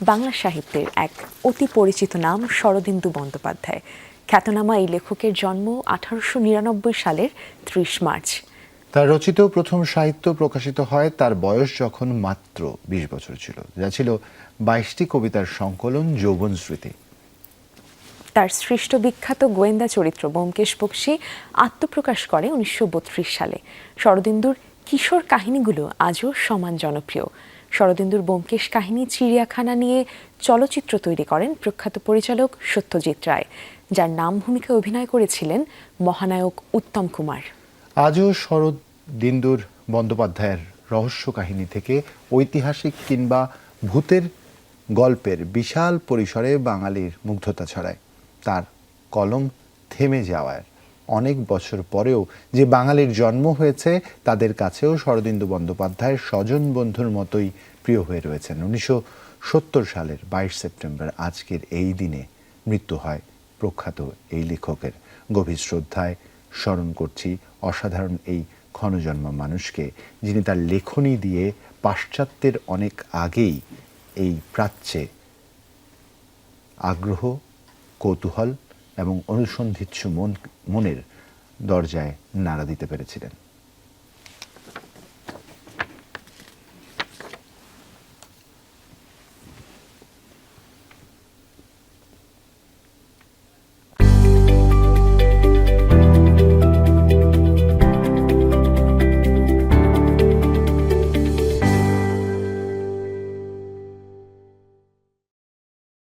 বাংলা সাহিত্যের এক অতি পরিচিত নাম শরদিন্দু বন্দ্যোপাধ্যায়। খ্যাতনামা এই লেখকের জন্ম আঠারোশো নিরানব্বই সালের ত্রিশ মার্চ। তার রচিত প্রথম সাহিত্য প্রকাশিত হয় তার বয়স যখন মাত্র বিশ বছর ছিল। যা ছিল বাইশটি কবিতার সংকলন যৌবন স্মৃতি। তার সৃষ্ট বিখ্যাত গোয়েন্দা চরিত্র ব্যোমকেশ বক্সী আত্মপ্রকাশ করে উনিশশো বত্রিশ সালে। শরদিন্দুর কিশোর কাহিনীগুলো আজও সমান জনপ্রিয়। শরদিন্দুর ব্যোমকেশ কাহিনী চিড়িয়াখানা নিয়ে চলচ্চিত্র তৈরি করেন প্রখ্যাত পরিচালক সত্যজিৎ রায়, যার নাম ভূমিকায় অভিনয় করেছিলেন মহানায়ক উত্তম কুমার। আজও শরৎ দিন্দুর বন্দ্যোপাধ্যায়ের রহস্য কাহিনী থেকে ঐতিহাসিক কিংবা ভূতের গল্পের বিশাল পরিসরে বাঙালির মুগ্ধতা ছড়ায়। তার কলম থেমে যাওয়ার অনেক বছর পরেও যে বাঙালির জন্ম হয়েছে, তাদের কাছেও শরদিন্দু বন্দ্যোপাধ্যায়ের স্বজন বন্ধুর মতোই প্রিয় হয়ে রয়েছেন। উনিশশো সত্তর সালের বাইশ সেপ্টেম্বর আজকের এই দিনে মৃত্যু হয় প্রখ্যাত এই লেখকের। গভীর শ্রদ্ধায় স্মরণ করছি অসাধারণ এই ক্ষণজন্ম মানুষকে, যিনি তার লেখনী দিয়ে পাশ্চাত্যের অনেক আগেই এই প্রাচ্যে আগ্রহ, কৌতূহল এবং অনুসন্ধিৎসু মন মনের দরজায় নাড়া দিতে পেরেছিলেন।